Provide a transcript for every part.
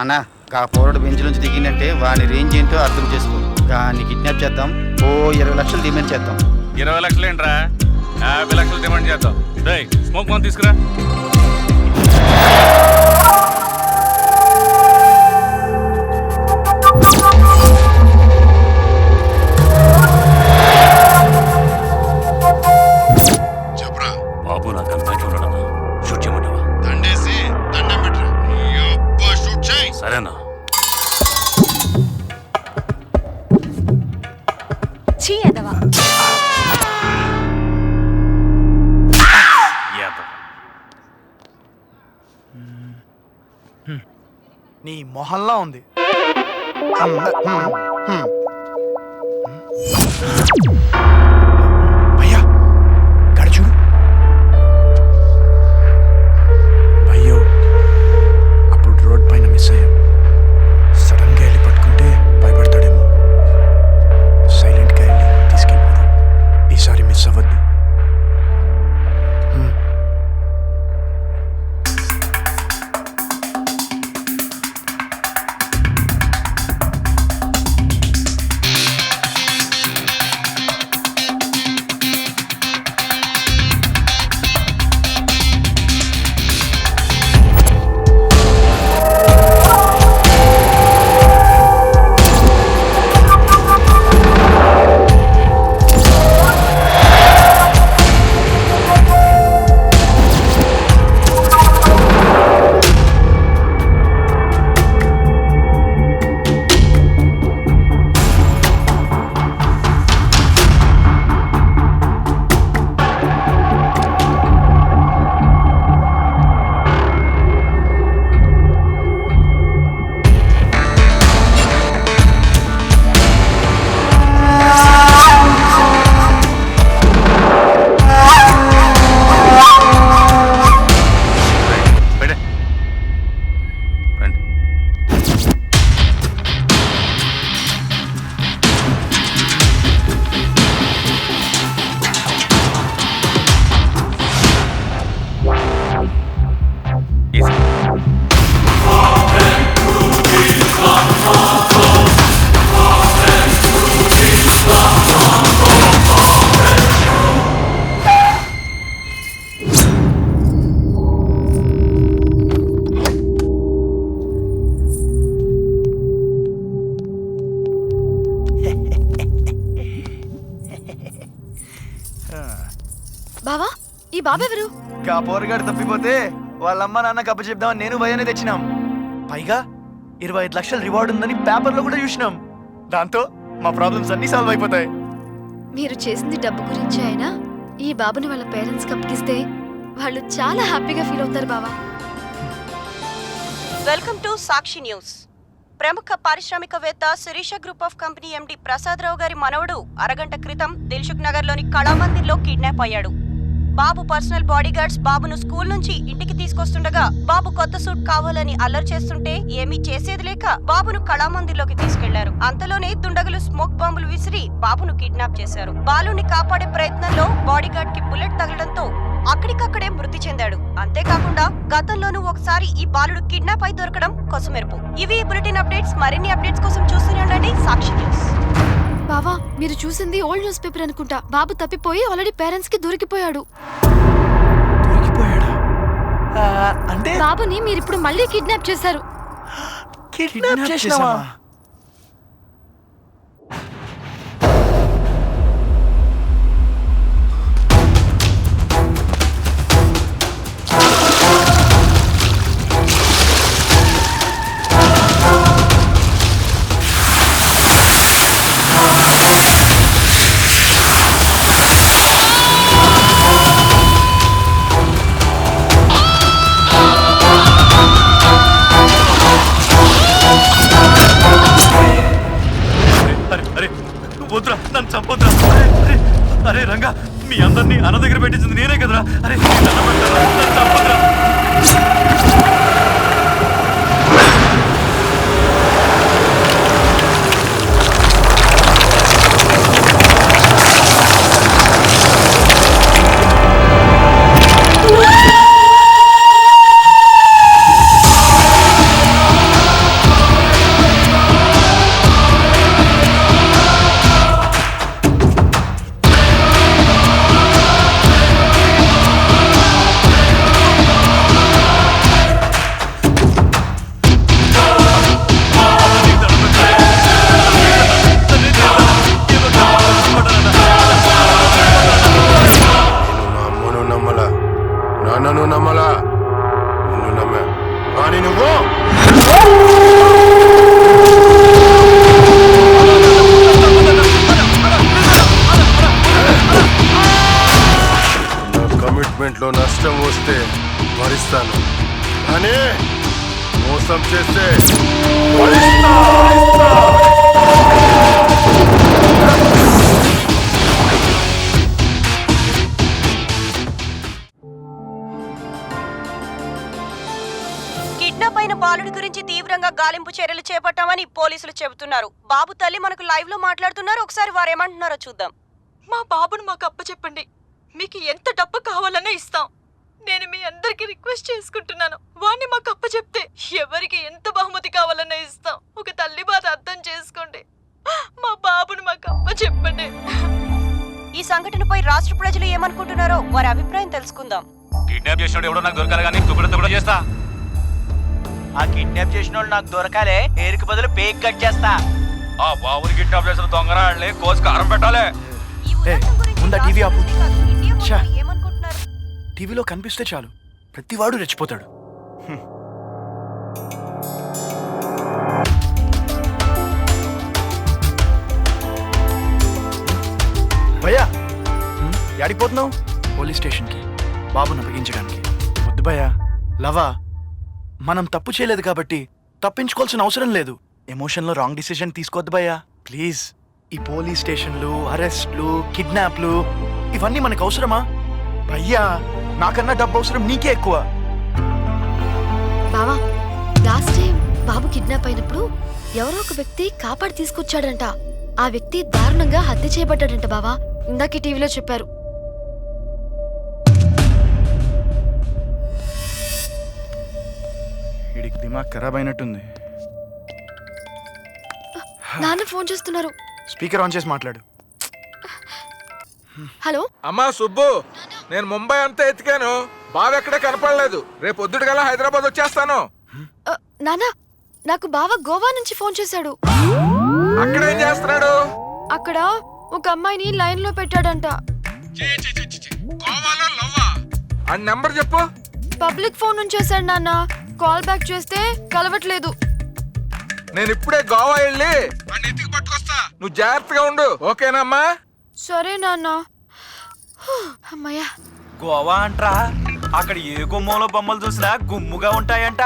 అన్న గా పోరడు బెంచ్ నుంచి దిగిందంటే వాని రేంజ్ ఏంటో అర్థం చేసుకో. దాన్ని కిడ్నాప్ చేద్దాం. ఓ ఇరవై లక్షలు డిమాండ్ చేద్దాం. ఇరవై లక్షలు ఏంట్రా యాభై లక్షలు డిమాండ్ చేద్దాం. స్మోక్ తీసుకురా. యాదవ్. నీ మొహల్లా ఉంది. బాబెవరు కా పోరగాడు తప్పిపోతే వాళ్ళమ్మ నాన్న కప్ప చెప్దామని నేను భయాన్ని తెచ్చినాం. పైగా ఇరవై ఐదు లక్షల రివార్డ్ ఉందని పేపర్లో కూడా చూసినాం. దాంతో మా ప్రాబ్లమ్స్ అన్నీ సాల్వ్ అయిపోతాయి. మీరు చేసింది డబ్బు గురించి అయినా? ఈ బాబుని వాళ్ళ పేరెంట్స్ అప్పగిస్తే వాళ్ళు చాలా హ్యాపీగా ఫీల్ అవుతారు బావా. Welcome to Sakshi news. ప్రముఖ పారిశ్రామికవేత్త Sirisha group of company MD Prasadarao గారి మనవడు అరగంట క్రితం దిల్సుఖ్ నగర్లోని కళామందిర్లో కిడ్నాప్ అయ్యాడు. బాబు పర్సనల్ బాడీగార్డ్స్ బాబును స్కూల్ నుంచి ఇంటికి తీసుకొస్తుండగా బాబు కొత్త సూట్ కావాలని అల్లరి చేస్తుంటే ఏమీ చేసేది లేక బాబును కళామందిర్లోకి తీసుకెళ్ళారు. అంతలోనే దుండగులు స్మోక్ బాంబులు విసిరి బాబును కిడ్నాప్ చేశారు. బాలుని కాపాడే ప్రయత్నంలో బాడీగార్డ్కి బుల్లెట్ తగలడంతో అక్కడికక్కడే మృతి చెందాడు. అంతేకాకుండా గతంలోనూ ఒకసారి ఈ బాలుడు కిడ్నాప్ అయి దొరకడం కొసమెరుపు. ఇవి బులెటిన్ అప్డేట్స్. మరిన్ని అప్డేట్స్ కోసం చూస్తూనే ఉండండి. సాక్షి న్యూస్. బావా మీరు చూసింది ఓల్డ్ న్యూస్ పేపర్ అనుకుంటా. బాబు తప్పిపోయి ఆల్రెడీ పేరెంట్స్కి దొరికిపోయాడు. దొరికిపోయాడా? ఆ, అంటే బాబుని మీరు ఇప్పుడు మళ్ళీ కిడ్నాప్ చేశారు. కిడ్నాప్ చేసినావా? నువ్వు కమిట్మెంట్లో నష్టం వస్తే భరిస్తాను. కానీ మోసం చేస్తే భరిస్తా. తీవ్రంగా గాలింపు చర్యలు చేపట్టామని పోలీసులు చెబుతున్నారు. బాబు తల్లి మనకు లైవ్లో మాట్లాడుతున్నారు. ఒకసారి వారు ఏమంటున్నారో చూద్దాం. మా బాబును మాకు అప్పచెప్పండి. మీకు ఎంత డబ్బు కావాలన్నా ఇస్తాం. నేను మీ అందరికి రిక్వెస్ట్ చేసుకుంటున్నాను. వాణ్ణి మాకు అప్పచెప్తే ఎవరికి ఎంత బహుమతి కావాలన్నా ఇస్తాం. ఒక తల్లి బాధ అర్థం చేసుకోండి. మా బాబును మాకు అప్పచెప్పండి. ఈ సంఘటనపై రాష్ట్ర ప్రజలు ఏమనుకుంటున్నారో వారి అభిప్రాయం తెలుసుకుందాం. కిడ్నాప్ చేసినోడు ఎవడో నాకు దొరకాలి కానీ తుప్పుడు కూడా చేస్తా. ఆ కిడ్నాప్ చేసిన వాళ్ళు నాకు దొరకాలే ఏరుకు బదులు పేక్ కట్ చేస్తా. ఆ బాబుని కిడ్నాప్ చేసిన దొంగరాళ్ళని కోసి కారం పెట్టాలి. ముందా టీవీ ఆపు. టీవీలో కనిపిస్తే చాలు. ప్రతివాడు రెచ్చిపోతాడు. భయ్యా హ్మ్? యాడికి పోతున్నావు? పోలీస్ స్టేషన్కి బాబును అప్పగించడానికి. వద్దు భయ్యా. లవా. మనం తప్పు చేయలేదు కాబట్టి తప్పించుకోవాల్సిన అవసరం లేదు. ఎమోషన్లో రాంగ్ డిసిషన్ తీసుకోవద్దు భయ్యా. ప్లీజ్ ఈ పోలీస్ స్టేషన్లు అరెస్ట్లు కిడ్నాప్లు ఇవన్నీ మనకు అవసరమా? భయ్యా నాకన్నా డబ్బు అవసరం నీకే ఎక్కువ. బావా లాస్ట్ టైం బాబు కిడ్నాప్ అయినప్పుడు ఎవరో ఒక వ్యక్తి కాపాడి తీసుకొచ్చాడంట. ఆ వ్యక్తి దారుణంగా హత్య చేయబడ్డాడంట బావా. ఇందాకే టీవీలో చెప్పారు. వీడికి దిమాగ్ ఖరాబ్ అయినట్టుంది. నాన్న ఫోన్ చేస్తున్నారు. స్పీకర్ ఆన్ చేసి మాట్లాడు. హలో? అమ్మా సుబ్బు నేను ముంబై అంతా ఎతికాను. బావ ఎక్కడ కనపడలేదు. రేపు పొద్దుటికల్లా హైదరాబాద్ వచ్చేస్తాను. ఆ, నాన్న నాకు బావ గోవా నుంచి ఫోన్ చేశాడు. అక్కడ ఏం చేస్తున్నాడు? అక్కడ ఒక అమ్మాయిని లైన్లో పెట్టాడంట ఆ నెంబర్ చెప్పు. పబ్లిక్ ఫోన్ నుంచి చేశాడు నాన్న. కాల్ బ్యాక్ చేస్తే కలవట్లేదు. నేను ఇప్పుడే గోవా వెళ్ళి ఎతికి పట్టుకొస్తా. నువ్వు జాగ్రత్తగా ఉండు ఓకేనమ్మా? సరే నాన్న. అమ్మయ్యా. గోవా అంట్రా? అక్కడ ఏ గుమ్మంలో బొమ్మలు చూసినా గుమ్ముగా ఉంటాయంట.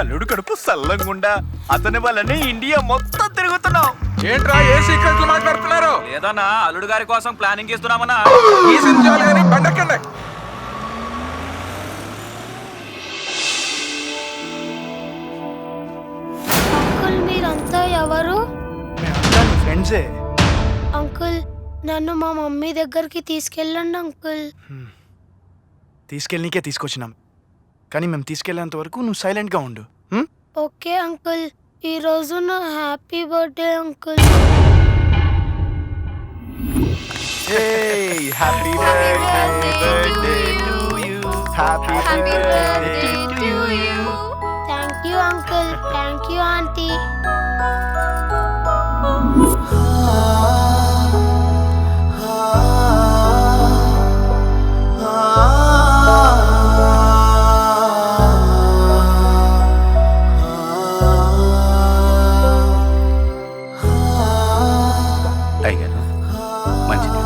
అల్లుడు కడుపు సల్లంగుండా. అతని వల్లనే ఇండియా మొత్తం తిరుగుతున్నాం. ఏంట్రా ఏ సీక్రెట్లు మాట్లాడుతున్నారు? లేదన్నా అల్లుడు గారి కోసం ప్లానింగ్ చేస్తున్నామన్నా. ఈ బండెక్కండి. మీరంతా ఎవరు? ఫ్రెండ్సే. అంకుల్ నన్ను మా మమ్మీ దగ్గరికి తీసుకెళ్ళండి అంకుల్. తీసుకెళ్ళనీకే తీసుకొచ్చినాం. కానీ మేము తీసుకెళ్ళేంత వరకు నువ్వు సైలెంట్గా ఉండు? Okay uncle. ఈ రోజు నా happy birthday uncle. birthday to you. Thank you. Uncle. Thank you aunty tiger మంచిది.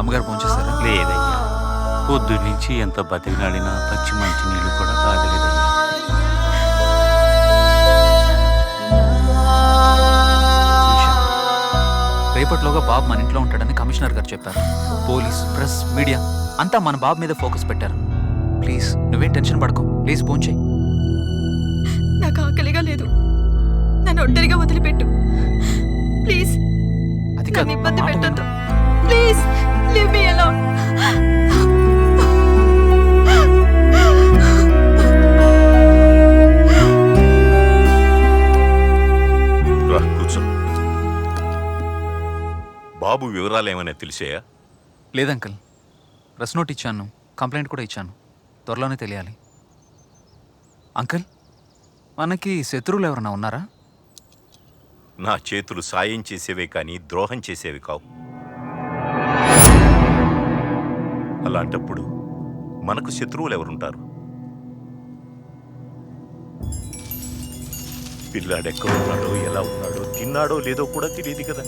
అమ్మగారు ఫోన్ చేస్తారా? లేదయ్యా. పొద్దు నుంచి ఎంత బతికినాడినా పచ్చి మంచి నీళ్ళు కూడా రేపట్లోగా బాబు మన ఇంట్లో ఉంటాడని కమిషనర్ గారు చెప్పారు. పోలీస్ ప్రెస్ మీడియా అంతా మన బాబు మీద ఫోకస్ పెట్టారు. ప్లీజ్ నువ్వేం టెన్షన్ పడకు. ప్లీజ్ ఫోన్ చేయి. నాకు ఆకలిగా లేదు. నన్ను ఒంటరిగా వదిలిపెట్టు. ప్లీజ్. అది ఇబ్బంది. పెట్టద్దు. Please leave me alone. బాబు వివరాలు ఏమైనా తెలిసాయా? లేదంకల్ ప్రెస్ నోట్ ఇచ్చాను. కంప్లైంట్ కూడా ఇచ్చాను. త్వరలోనే తెలియాలి. అంకుల్ మనకి శత్రువులు ఎవరైనా ఉన్నారా? నా చేతులు సాయం చేసేవే కానీ ద్రోహం చేసేవి కావు. అలాంటప్పుడు మనకు శత్రువులు ఎవరుంటారు? పిల్లాడెక్కడున్నాడో ఎలా ఉన్నాడో తిన్నాడో లేదో కూడా తెలియదు కదా.